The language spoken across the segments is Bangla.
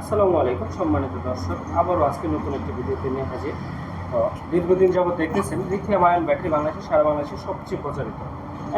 আসসালামু আলাইকুম, সম্মানিত দর্শক। আবারও আজকে নতুন একটি ভিডিওতে নিয়ে হাজির। তো দীর্ঘদিন যাবত দেখতেছেন লিথিয়াম আয়ন ব্যাটারি বাংলাদেশে সারা বাংলাদেশে সবচেয়ে প্রচারিত।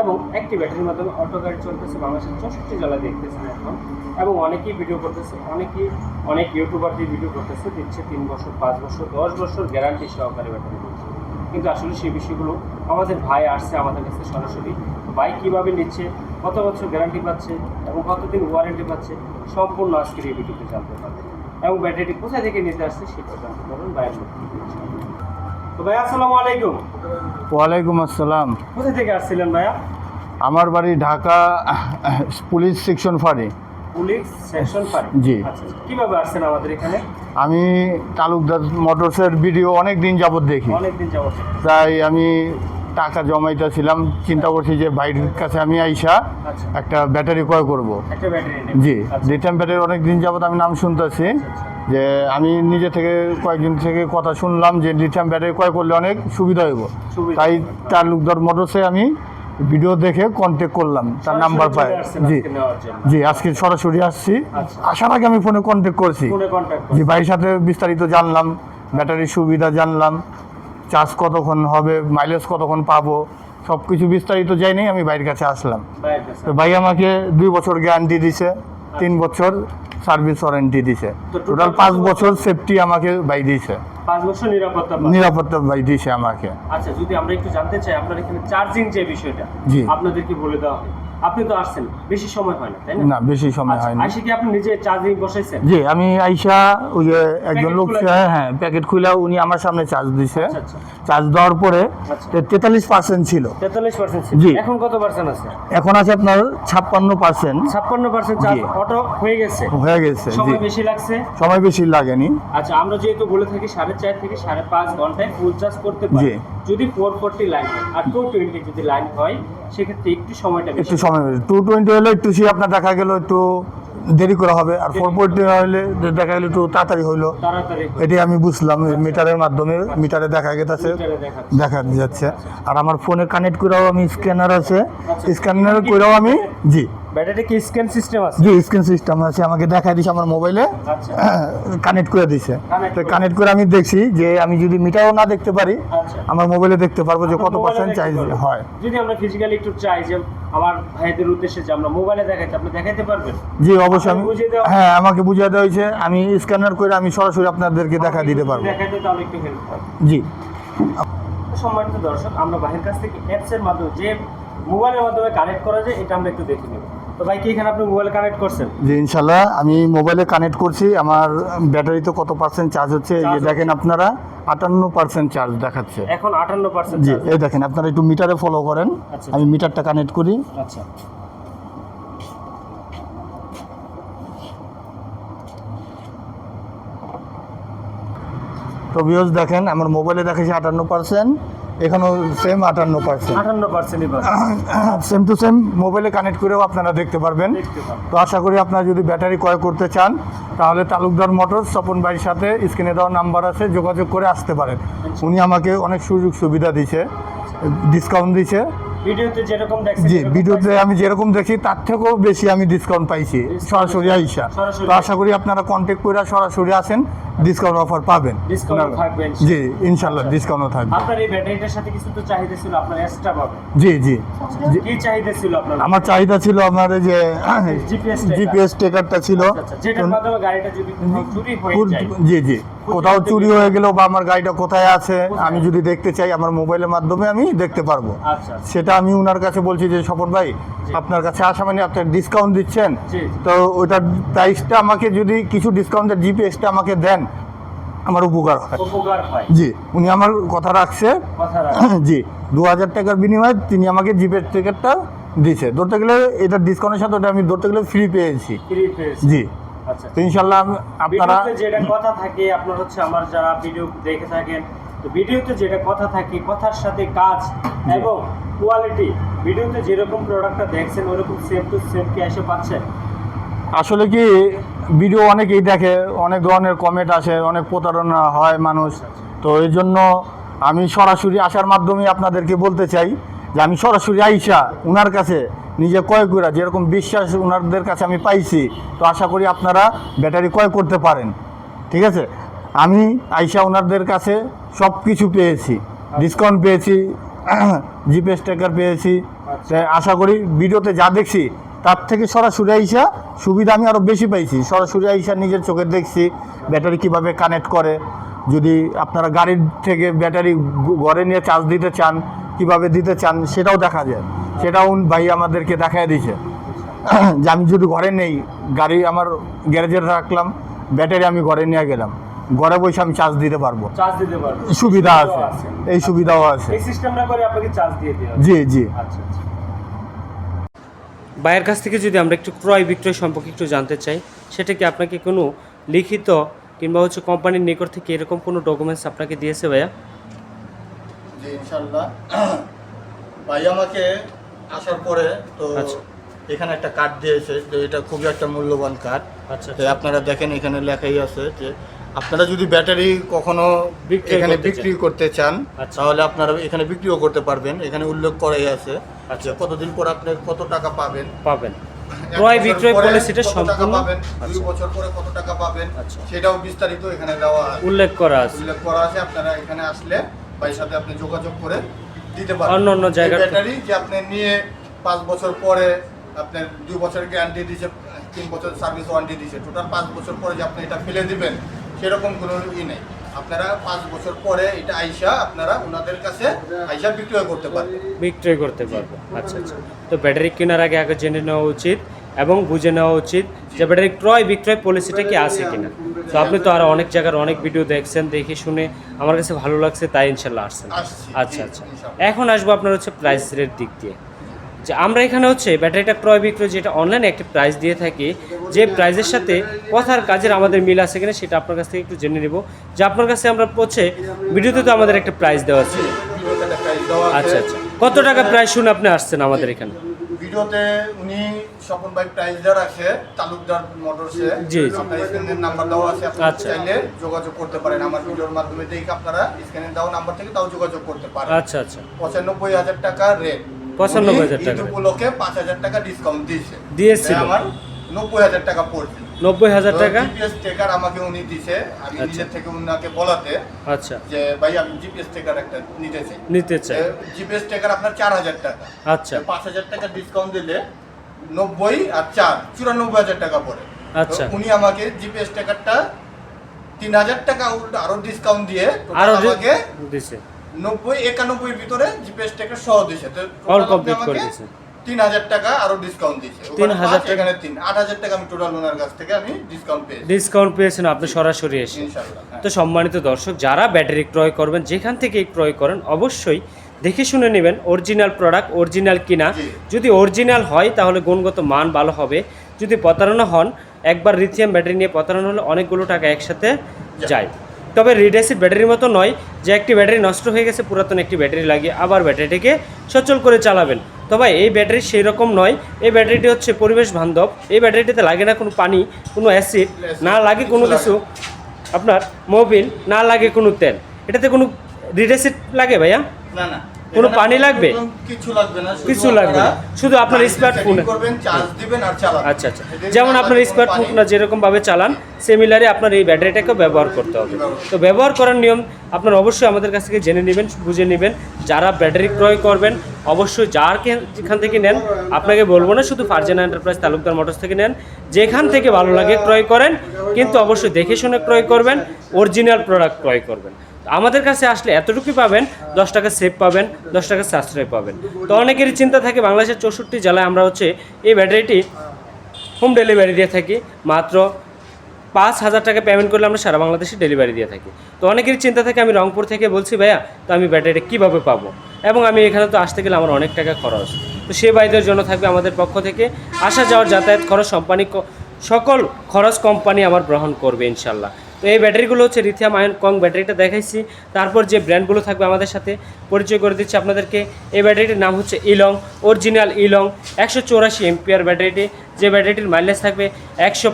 এবং একটি ব্যাটারির মাধ্যমে অটো গাড়ি চলতেছে বাংলাদেশের চৌষট্টি জেলা দেখতেছেন এখন। এবং অনেকেই ভিডিও করতেছে, অনেকেই, অনেক ইউটিউবার দিয়ে ভিডিও করতেছে, দিচ্ছে তিন বছর, পাঁচ বছর, দশ বছর গ্যারান্টি সহকারে ব্যাটারি দিচ্ছে। কিন্তু আসলে সেই বিষয়গুলো আমাদের ভাই আসছে আমাদের কাছে সরাসরি। ভাই কীভাবে নিচ্ছে কত বছর গ্যারান্টি পাচ্ছে এবং কতদিন ওয়ারেন্টি পাচ্ছে সম্পূর্ণ আজকের এই ভিডিওতে জানতে পারবেন এবং ব্যাটারিটি কোথায় থেকে নিতে আসছে সেটা জানতে পারবেন ভাইয়ের। তো ভাই আসসালামু আলাইকুম। ওয়ালাইকুম আসসালাম। কোথায় থেকে আসছিলেন ভাইয়া? আমার বাড়ি ঢাকা পুলিশ সেকশন ফাঁড়ি। পুলিশ সেকশন ফাইভ জি। আচ্ছা আচ্ছা। কীভাবে আসছেন আমাদের এখানে? আমি তালুকদার মোটরসের ভিডিও অনেক দিন যাবৎ দেখি। তাই আমি টাকা জমাইতেছিলাম চিন্তা করছি যে বাইরের কাছে আমি আইসা আচ্ছা। একটা ব্যাটারি ক্রয় করব। জি আচ্ছা। লিথিয়াম ব্যাটারি অনেক দিন যাবৎ আমি নাম শুনতেছি যে আমি নিজে থেকে কয়েকদিন থেকে কথা শুনলাম যে লিথিয়াম ব্যাটারি ক্রয় করলে অনেক সুবিধা হইব। তাই তালুকদার মোটরসে আমি ভিডিও দেখে কন্ট্যাক্ট করলাম তার নাম্বার পাই জি জি আজকে সরাসরি আসছি। আচ্ছা। আসার আগে আমি ফোনে কন্ট্যাক্ট করেছি। জি ভাইয়ের সাথে বিস্তারিত জানলাম ব্যাটারির সুবিধা জানলাম চার্জ কতক্ষণ হবে মাইলেজ কতক্ষণ পাবো সব কিছু বিস্তারিত যাইনি আমি ভাইয়ের কাছে আসলাম। তো ভাই আমাকে দুই বছর গ্যারান্টি দিছে। তিন বছর সার্ভিস ওয়ারেন্টি দিছে। টোটাল পাঁচ বছর সেফটি আমাকে বাই দিছে। পাঁচ বছর নিরাপত্তা নিরাপত্তা ভাই দিছে আমাকে। আচ্ছা যদি আমরা একটু জানতে চাই আপনার এখানে চার্জিং যে বিষয়টা আপনাদেরকে বলে দেওয়া হয়। আপনি তো আসছেন বেশি সময় হয় না তাই না? না বেশি সময় আচ্ছা, হয়নি আইসে কি আপনি নিজে চার্জিং বসাইছেন জি আমি আইসা ওই যে একজন লোক হ্যাঁ হ্যাঁ প্যাকেট খুলে উনি আমার সামনে চার্জ দিছে। আচ্ছা আচ্ছা। চার্জ দেওয়ার পরে। তেতাল্লিশ পার্সেন্ট ছিল। তেতাল্লিশ পার্সেন্ট জি। এখন কত পার্সেন্ট আছে? এখন আছে আপনার ছাপ্পান্ন পার্সেন্ট ছাপ্পান্ন পার্সেন্ট চার্জ। অটো হয়ে গেছে। হয়ে গেছে সময় বেশি লাগছে? সময় বেশি লাগেনি। আচ্ছা আমরা যেহেতু বলে থাকি সাড়ে চার থেকে সাড়ে পাঁচ ঘন্টায় ফুল চার্জ করতে পারি। যদি ফোর ফোরটি লাইন আর টু টোয়েন্টি যদি লাইন হয় সেক্ষেত্রে একটু সময়টা একটু সময় টু টোয়েন্টি হলে একটু সে আপনার দেখা গেল একটু দেরি করা হবে আর ফোর ফোরটি হলে দেখা গেল একটু তাড়াতাড়ি হইল। এটি আমি বুঝলাম মিটারের মাধ্যমে মিটারে দেখা গেছে দেখা যাচ্ছে। আর আমার ফোনে কানেক্ট করেও আমি স্ক্যানার আছে। আচ্ছা। স্ক্যানার করেও আমি জি। ব্যাটারি কি স্ক্যান সিস্টেম আছে? জি স্ক্রিন সিস্টেম আছে আমাকে দেখাই দিছে আমার মোবাইলে আচ্ছা। কানেক্ট করে দিছে। তো কানেক্ট করে আমি দেখছি যে আমি যদি মিটারও না দেখতে পারি আচ্ছা। আমার মোবাইলে দেখতে পারব যে কত পার্সেন্ট চার্জ হয়। যদি আমরা ফিজিক্যালি একটু চাই যে আমার ভাইদের উদ্দেশ্যে যে আমরা মোবাইলে দেখাইতে আপনি দেখাইতে পারবেন? জি অবশ্যই আমি হ্যাঁ আমাকে বুঝিয়ে দেওয়া হয়েছে। আমি স্ক্যানার করে আমি সরাসরি আপনাদেরকে দেখা দিতে পারব। দেখাইতে তাহলে একটু হেল্প জি। সম্মানিত দর্শক আমরা ভাইয়ের কাছ থেকে অ্যাপসের মাধ্যমে যে মোবাইলের মাধ্যমে কানেক্ট করা যায় এটা আমরা একটু দেখে নেব। তো ভাই কি এখানে আপনি মোবাইল কানেক্ট করছেন? জি ইনশাল্লাহ। আমি মোবাইলে কানেক্ট করছি। আমার ব্যাটারিতে কত পার্সেন্ট চার্জ হচ্ছে? এই যে দেখেন আপনারা আটান্ন পার্সেন্ট চার্জ দেখাচ্ছে। এখন আটান্ন পার্সেন্ট জি এই দেখেন আপনারা একটু মিটারে ফলো করেন। আচ্ছা। আমি মিটারটা কানেক্ট করি। আচ্ছা। তো ভিউজ দেখেন আমার মোবাইলে দেখেছি আটান্ন পার্সেন্ট এখানেও সেম আটান্ন পার্সেন্ট আটান্ন পার্সেন্টই সেম টু সেম মোবাইলে কানেক্ট করেও আপনারা দেখতে পারবেন। তো আশা করি আপনারা যদি ব্যাটারি ক্রয় করতে চান তাহলে তালুকদার মোটর স্বপন ভাইয়ের সাথে স্ক্রিনে দেওয়া নাম্বার আছে যোগাযোগ করে আসতে পারেন। উনি আমাকে অনেক সুযোগ সুবিধা দিছে ডিসকাউন্ট দিছে। ভিডিওতে যেরকম জি ভিডিওতে আমি যেরকম দেখি তার থেকেও বেশি আমি ডিসকাউন্ট পাইছি সরাসরি আইসা। তো আশা করি আপনারা কন্ট্যাক্ট করে সরাসরি আসেন ডিসকাউন্ট অফার পাবেন। জি ইনশাল্লাহ ডিসকাউন্টও থাকবে। আপনার এই ব্যাটারিটার সাথে কিছু তো চাহিদা ছিল আপনার এক্সট্রা পাবেন। জি জি। কি চাহিদা ছিল আপনার? আমার চাহিদা ছিল আপনার যে tracker। জিপিএস টেকারটা ছিল। আচ্ছা, যেটার মাধ্যমে গাড়িটা যদি চুরি হয়ে যায়। জি জি। কোথাও চুরি হয়ে গেলেও বা আমার গাড়িটা কোথায় আছে আমি যদি দেখতে চাই আমার মোবাইলের মাধ্যমে আমি দেখতে পারব। আচ্ছা আচ্ছা। সেটা আমি ওনার কাছে বলছি যে স্বপন ভাই আপনার কাছে আসা মানে আপনার ডিসকাউন্ট দিচ্ছেন। তো ওইটার প্রাইসটা আমাকে যদি কিছু ডিসকাউন্টের জিপিএসটা আমাকে দেন আমার উপকার হয়। জি উনি আমার কথা রাখছে। জি দু হাজার টাকার বিনিময়ে তিনি আমাকে জিপিএস টিকিটটা দিছে ধরতে গেলে এটা ডিসকাউন্টের সাথে ওটা আমি ধরতে গেলে ফ্রি পেয়েছি। জি। তো ইনশাল্লাহ আপনারা যেটা কথা থাকে আপনার হচ্ছে আমার যারা ভিডিও দেখে থাকেন তো ভিডিওতে যেটা কথা থাকে কথার সাথে কাজ এবং কোয়ালিটি ভিডিওতে যেরকম প্রোডাক্টটা দেখছেন ওরকম সেম টু সেম কি এসে পাচ্ছেন। আসলে কি ভিডিও অনেকেই দেখে অনেক ধরনের কমেন্ট আসে অনেক প্রতারণা হয় মানুষ। তো এই জন্য আমি সরাসরি আসার মাধ্যমে আপনাদেরকে বলতে চাই যে আমি সরাসরি আইসা ওনার কাছে নিজে ক্রয় করে যেরকম বিশ্বাস ওনাদের কাছে আমি পাইছি তো আশা করি আপনারা ব্যাটারি ক্রয় করতে পারেন। ঠিক আছে? আমি আইসা ওনাদের কাছে সব কিছু পেয়েছি ডিসকাউন্ট পেয়েছি জিপে স্টেকার পেয়েছি। আশা করি ভিডিওতে যা দেখছি তার থেকে সরাসরি আইসা সুবিধা আমি আরও বেশি পাইছি। সরাসরি আইসা নিজের চোখে দেখছি ব্যাটারি কীভাবে কানেক্ট করে। যদি আপনারা গাড়ির থেকে ব্যাটারি ঘরে নিয়ে চার্জ দিতে চান কীভাবে দিতে চান সেটাও দেখা যায়। সেটাও উনি ভাই আমাদেরকে দেখায় দিয়েছে। যে আমি যদি ঘরে নেই গাড়ি আমার গ্যারেজে রাখলাম ব্যাটারি আমি ঘরে নিয়ে গেলাম। ঘরে বসে আমি চার্জ দিতে পারব। চার্জ দিতে পারবে। সুবিধা আছে। এই সুবিধাও আছে। এই সিস্টেমটা করে আপনাকে চার্জ দিয়ে দেওয়া জি জি। আচ্ছা আচ্ছা। ভাইয়ের কাছ থেকে যদি আমরা একটু ক্রয় বিক্রয় সম্পর্কে একটু জানতে চাই সেটা কি আপনাকে কোনো লিখিত কিংবা হচ্ছে কোম্পানির নিকট থেকে এরকম কোনো ডকুমেন্টস আপনাকে দিয়েছে ভাইয়া? জি ইনশাল্লাহ ভাই আমাকে আসার পরে তো আচ্ছা। এখানে একটা কার্ড দিয়েছে যে এটা খুবই একটা মূল্যবান কার্ড আচ্ছা তো আপনারা দেখেন এখানে লেখাই আছে যে আপনারা যদি ব্যাটারি কখনো এখানে বিক্রি করতে চান আচ্ছা। তাহলে আপনারা এখানে বিক্রিও করতে পারবেন। এখানে উল্লেখ করাই আছে আচ্ছা। কতদিন পর আপনি কত টাকা পাবেন? পাবেন। ক্রয় বিক্রয় পলিসিটা সম্পূর্ণ পাবেন? দুই আচ্ছা বছর পরে কত টাকা পাবেন? আচ্ছা। সেটাও বিস্তারিত এখানে দেওয়া উল্লেখ করা আছে। উল্লেখ করা আছে। আপনারা এখানে আসলে ভাইয়ের সাথে আপনি যোগাযোগ করে দিতে পারেন অন্য অন্য জায়গায় ব্যাটারি যে আপনি নিয়ে পাঁচ বছর পরে আপনার দুই বছর গ্যারান্টি দিয়েছে তিন বছর সার্ভিস ওয়ারেন্টি দিয়েছে টোটাল পাঁচ বছর পরে যে আপনি এটা ফেলে দিবেন সেরকম কোনো ই নেই। আপনারা পাঁচ বছর পরে এটা আইসা আপনারা ওনাদের কাছে আইসা বিক্রয় করতে পারবেন। বিক্রয় করতে পারবেন। আচ্ছা আচ্ছা। তো ব্যাটারি কেনার আগে আগে জেনে নেওয়া উচিত এবং বুঝে নেওয়া উচিত যে ব্যাটারি ক্রয় বিক্রয় পলিসিটা কি আছে কিনা। তো আপনি তো আরও অনেক জায়গার অনেক ভিডিও দেখছেন দেখে শুনে আমার কাছে ভালো লাগছে তাই ইনশাল্লাহ আসছেন। আচ্ছা আচ্ছা। এখন আসব আপনার হচ্ছে প্রাইস রেট দিক দিয়ে। যে আমরা এখানে হচ্ছে ব্যাটারিটা ক্রয় বিক্রয় যেটা অনলাইনে একটা প্রাইস দিয়ে থাকি যে প্রাইসের সাথে কথার কাজের আমাদের মিল আছে কিনা সেটা আপনার কাছ থেকে একটু জেনে নেব। যে আপনার কাছে আমরা পৌঁছে ভিডিওতে তো আমাদের একটা প্রাইস দেওয়া ছিল একটা প্রাইস দেওয়া আছে। আচ্ছা আচ্ছা। কত টাকা প্রাইস শুনে আপনি আসছেন আমাদের এখানে? ভিডিওতে উনি স্বপন ভাই প্রাইস দেওয়া আছে তালুকদার মোটরসে জি। আপনার স্ক্রিনের নাম্বার দেওয়া আছে আপনারা আচ্ছা। চাইলে যোগাযোগ করতে পারেন আমার ভিডিওর মাধ্যমে দেখে আপনারা স্ক্রিনে দেওয়া নাম্বার থেকে তাও যোগাযোগ করতে পারেন। আচ্ছা আচ্ছা। পঁচানব্বই হাজার টাকা রেট 95,000 টাকা উপলক্ষে পাঁচ হাজার টাকা ডিসকাউন্ট দিয়েছে। দিয়েছিল। তাই আমার নব্বই হাজার টাকা পড়ছে। নব্বই হাজার টাকা? জিপিএস টেকার আমাকে উনি দিছে আমি আচ্ছা। নিজের থেকে উনাকে বলাতে আচ্ছা। যে ভাই আমি জিপিএস টেকার একটা নিতেছি নিতে চাই। জিপিএস টেকার আপনার চার হাজার টাকা। আচ্ছা। পাঁচ হাজার টাকা ডিসকাউন্ট দিলে নব্বই আর চার চুরানব্বই হাজার টাকা পড়ে আচ্ছা। উনি আমাকে জিপিএস টাকারটা তিন হাজার টাকা আরও ডিসকাউন্ট দিয়ে আরও আমাকে দিছে নব্বই একানব্বইয়ের ভিতরে জিপিএস টাকা সহ দিছে All আপনি করে দিছে। তিন হাজার টাকা আরও ডিসকাউন্ট দিছে তিন হাজার টাকা? তিন আট হাজার টাকা আমি টোটাল ওনার কাছ থেকে আমি ডিসকাউন্ট পেয়েছি ডিসকাউন্ট পেয়েছেন আপনি সরাসরি এসে হ্যাঁ। তো সম্মানিত দর্শক যারা ব্যাটারি ক্রয় করবেন যেখান থেকে ক্রয় করেন অবশ্যই দেখে শুনে নেবেন অরিজিনাল প্রোডাক্ট অরিজিনাল কিনা। যদি অরিজিনাল হয় তাহলে গুণগত মান ভালো হবে। যদি প্রতারণা হন একবার লিথিয়াম ব্যাটারি নিয়ে প্রতারণা হলে অনেকগুলো টাকা একসাথে যায়। তবে রিড অ্যাসিড ব্যাটারির মতো নয় যে একটি ব্যাটারি নষ্ট হয়ে গেছে পুরাতন একটি ব্যাটারি লাগিয়ে আবার ব্যাটারিটিকে সচল করে চালাবেন। তবে এই ব্যাটারি সেই রকম নয়। এই ব্যাটারিটি হচ্ছে পরিবেশ বান্ধব। এই ব্যাটারিটিতে লাগে না কোনো পানি কোনো অ্যাসিড না লাগে কোনো কিছু। আপনার মোবিল না লাগে কোনো তেল। এটাতে কোনো রিড অ্যাসিড লাগে ভাইয়া? না না। কোনো পানি লাগবে? কিছু লাগবে না শুধু কিছু লাগবে না। শুধু আপনার গাড়িতে smartphone-এ। করবেন চার্জ দিবেন আর চালাবেন আচ্ছা আচ্ছা যেমন আপনার স্মার্টফোন পানি। যেরকমভাবে চালান সিমিলারই আপনার এই ব্যাটারিটাকেও ব্যবহার করতে হবে তো ব্যবহার করার নিয়ম আপনার অবশ্যই আমাদের কাছ থেকে জেনে নেবেন বুঝে নেবেন যারা ব্যাটারি ক্রয় করবেন অবশ্যই যার যেখান থেকে নেন আপনাকে বলব না শুধু ফারজানা এন্টারপ্রাইজ তালুকদার মোটরস থেকে নেন যেখান থেকে ভালো লাগে ক্রয় করেন কিন্তু অবশ্যই দেখে শুনে ক্রয় করবেন অরিজিনাল প্রোডাক্ট ক্রয় করবেন আমাদের কাছে আসলে এতটুকুই পাবেন, দশ টাকা সেভ পাবেন, দশ টাকা সাশ্রয় পাবেন। তো অনেকেরই চিন্তা থাকে, বাংলাদেশের চৌষট্টি জেলায় আমরা হচ্ছে এই ব্যাটারিটি হোম ডেলিভারি দিয়ে থাকি। মাত্র পাঁচ হাজার টাকা পেমেন্ট করলে আমরা সারা বাংলাদেশে ডেলিভারি দিয়ে থাকি। তো অনেকেরই চিন্তা থাকে, আমি রংপুর থেকে বলছি, ভাইয়া, তো আমি ব্যাটারিটা কীভাবে পাবো? এবং আমি এখানে তো আসতে গেলে আমার অনেক টাকা খরচ। তো সে ভাইদের জন্য থাকবে আমাদের পক্ষ থেকে আসা যাওয়ার যাতায়াত খরচ কোম্পানি সকল খরচ কোম্পানি আমার গ্রহণ করবে ইনশাল্লাহ। তো এই ব্যাটারিগুলো হচ্ছে লিথিয়াম আয়ন কং ব্যাটারিটা দেখাইছি। তারপর যে ব্র্যান্ডগুলো থাকবে আমাদের সাথে পরিচয় করে দিচ্ছি আপনাদেরকে। এই ব্যাটারিটির নাম হচ্ছে ইলং অরিজিনাল ইলং একশো চৌরাশি এমপিআর ব্যাটারিটি। যে ব্যাটারিটির মাইলেজ থাকবে একশো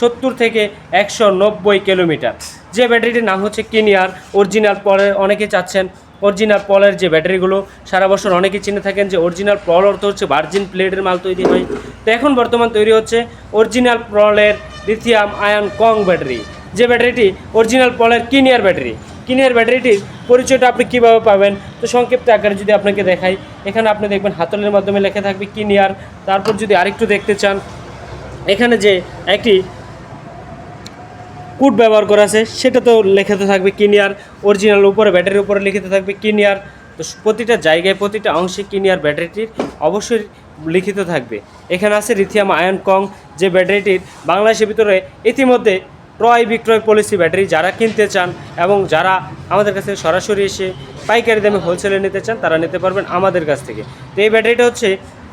সত্তর থেকে একশো নব্বই কিলোমিটার। যে ব্যাটারিটির নাম হচ্ছে কিনিয়ার অরিজিনাল পরে অনেকে চাচ্ছেন। অরিজিনাল পলের যে ব্যাটারিগুলো, সারা বছর অনেকেই চিনে থাকেন যে অরিজিনাল পল অর্থ হচ্ছে ভার্জিন প্লেটের মাল তৈরি হয়। তো এখন বর্তমান তৈরি হচ্ছে অরিজিনাল পলের লিথিয়াম আয়ন কং ব্যাটারি। যে ব্যাটারিটি অরিজিনাল পলের কিনিয়ার ব্যাটারি। কিনিয়ার ব্যাটারিটির পরিচয়টা আপনি কীভাবে পাবেন? তো সংক্ষিপ্ত আকারে যদি আপনাকে দেখাই, এখানে আপনি দেখবেন হাতলের মাধ্যমে লেখা থাকবে কিনিয়ার। তারপর যদি আরেকটু দেখতে চান, এখানে যে একটি কোড ব্যবহার করা আছে, সেটা তো লেখাতে থাকবে কিনিয়ার। অরিজিনাল উপরে, ব্যাটারির উপরে লিখিতে থাকবে কিনিয়ার। তো প্রতিটা জায়গায়, প্রতিটা অংশে কিনিয়ার ব্যাটারিটির অবশ্যই লিখিত থাকবে। এখানে আছে রিথিয়াম আয়ন কং, যে ব্যাটারিটির বাংলাদেশের ভিতরে ইতিমধ্যে ক্রয় বিক্রয় পলিসি ব্যাটারি যারা কিনতে চান এবং যারা আমাদের কাছ সরাসরি এসে পাইকারি দামে হোলসেলে নিতে চান, তারা নিতে পারবেন আমাদের কাছ থেকে। তো এই ব্যাটারিটা হচ্ছে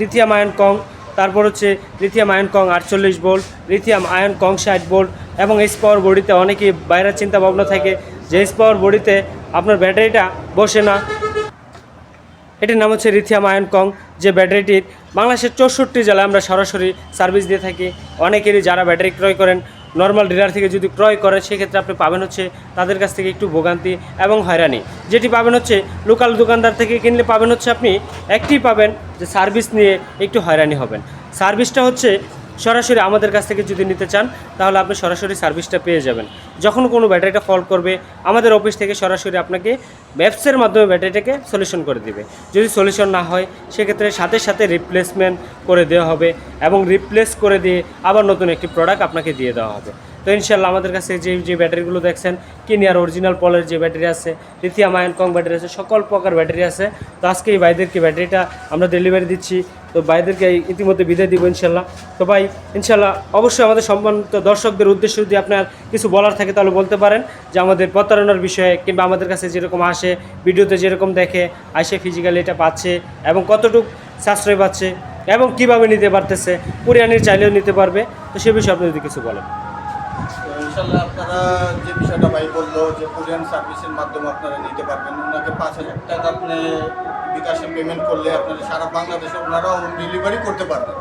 লিথিয়াম আয়ন কং, তারপর হচ্ছে লিথিয়াম আয়ন কং আটচল্লিশ বোল্ট লিথিয়াম আয়ন কং ষাট বোল্ট এবং এস পাওয়ার বডিতে অনেকেই বাইরের চিন্তা ভাবনা থাকে যে এস পাওয়ার বডিতে আপনার ব্যাটারিটা বসে না। এটির নাম হচ্ছে লিথিয়াম আয়ন কং, যে ব্যাটারিটির বাংলাদেশের চৌষট্টি জেলায় আমরা সরাসরি সার্ভিস দিয়ে থাকি। অনেকেরই যারা ব্যাটারি ক্রয় করেন নর্মাল ডিলার থেকে যদি ক্রয় করে, সেক্ষেত্রে আপনি পাবেন হচ্ছে তাদের কাছ থেকে একটু ভোগান্তি এবং হয়রানি। যেটি পাবেন হচ্ছে লোকাল দোকানদার থেকে কিনলে পাবেন হচ্ছে আপনি একটি পাবেন যে সার্ভিস নিয়ে একটু হয়রানি হবেন। সার্ভিসটা হচ্ছে সরাসরি আমাদের কাছ থেকে যদি নিতে চান, তাহলে আপনি সরাসরি সার্ভিসটা পেয়ে যাবেন। যখন কোনো ব্যাটারিটা ফল করবে, আমাদের অফিস থেকে সরাসরি আপনাকে ব্যবসার মাধ্যমে ব্যাটারিটাকে সলিউশন করে দিবে। যদি সলিউশন না হয়, সেক্ষেত্রে সাথে সাথে রিপ্লেসমেন্ট করে দেওয়া হবে এবং রিপ্লেস করে দিয়ে আবার নতুন একটি প্রোডাক্ট আপনাকে দিয়ে দেওয়া হবে। তো ইনশাল্লাহ আমাদের কাছে যে যে ব্যাটারিগুলো দেখছেন কিনিয়ার অরিজিনাল পলের যে ব্যাটারি আছে লিথিয়াম আয়ন কং ব্যাটারি আছে, সকল প্রকার ব্যাটারি আছে। তো আজকে এই ভাইদেরকে ব্যাটারিটা আমরা ডেলিভারি দিচ্ছি। তো ভাইদেরকে ইতিমধ্যে বিদায় দিব ইনশাল্লাহ। তো ভাই, ইনশাল্লাহ অবশ্যই আমাদের সম্মানিত দর্শকদের উদ্দেশ্যে যদি আপনার কিছু বলার থাকে, তাহলে বলতে পারেন যে আমাদের প্রতারণার বিষয়ে কিংবা আমাদের কাছে যেরকম আসে, ভিডিওতে যেরকম দেখে আসে ফিজিক্যালি এটা পাচ্ছে এবং কতটুকু সাশ্রয় পাচ্ছে এবং কীভাবে নিতে পারতেছে, কুরিয়ানির চাইলেও নিতে পারবে। তো সে বিষয়ে আপনি যদি কিছু বলেন। ইনশাল্লাহ আপনারা যে বিষয়টা ভাই বলল যে কোরিয়ান সার্ভিসের মাধ্যমে আপনারা নিতে পারবেন ওনাকে পাঁচ হাজার টাকা আপনি বিকাশে পেমেন্ট করলে আপনারা সারা বাংলাদেশে ওনারা হোম ডেলিভারি করতে পারবেন।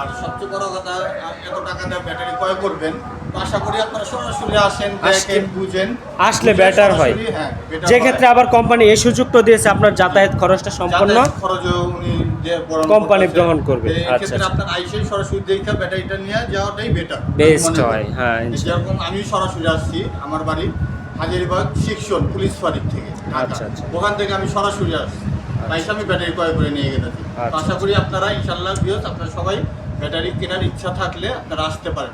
আর সবচেয়ে বড় কথা এত টাকা দিয়ে ব্যাটারি ক্রয় করবেন আশা করি আপনারা সরাসরি আসেন দেখেন বুঝেন। আসলে better হয়। হ্যাঁ, যে ক্ষেত্রে আবার কোম্পানি এই সুযোগটা দিয়েছে আপনার যাতায়াত খরচটা সম্পূর্ণ খরচও উনি কোম্পানি গ্রহণ করবে। আচ্ছা, আচ্ছা। আপনার আইসে সরাসরি দেখে ব্যাটারিটা নিয়ে যাওয়াটাই বেটার Best হয়, হ্যাঁ, যেরকম আমি সরাসরি আসছি আমার বাড়ি হাজারিবাগ সেকশন পুলিশ ফাঁড়ির থেকে। আচ্ছা, আচ্ছা। ওখান থেকে আমি সরাসরি আসছি তাই আমি ব্যাটারি ক্রয় করে নিয়ে গেছি আচ্ছা, আশা করি আপনারা ইনশাল্লাহ বিয়স আপনারা সবাই ব্যাটারি কেনার ইচ্ছা থাকলে আপনারা আসতে পারেন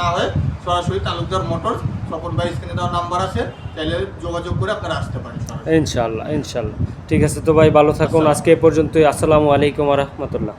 না হয় সরাসরি তালুকদার মোটর স্বপন ভাই স্ক্রিনে দেওয়ার নাম্বার আছে চাইলে যোগাযোগ করে আপনারা আসতে পারেন। ইনশাল্লাহ ইনশাল্লাহ ঠিক আছে তো ভাই ভালো থাকুন। আজকে এ পর্যন্তই। আসসালামু আলাইকুম রহমতুল্লাহ।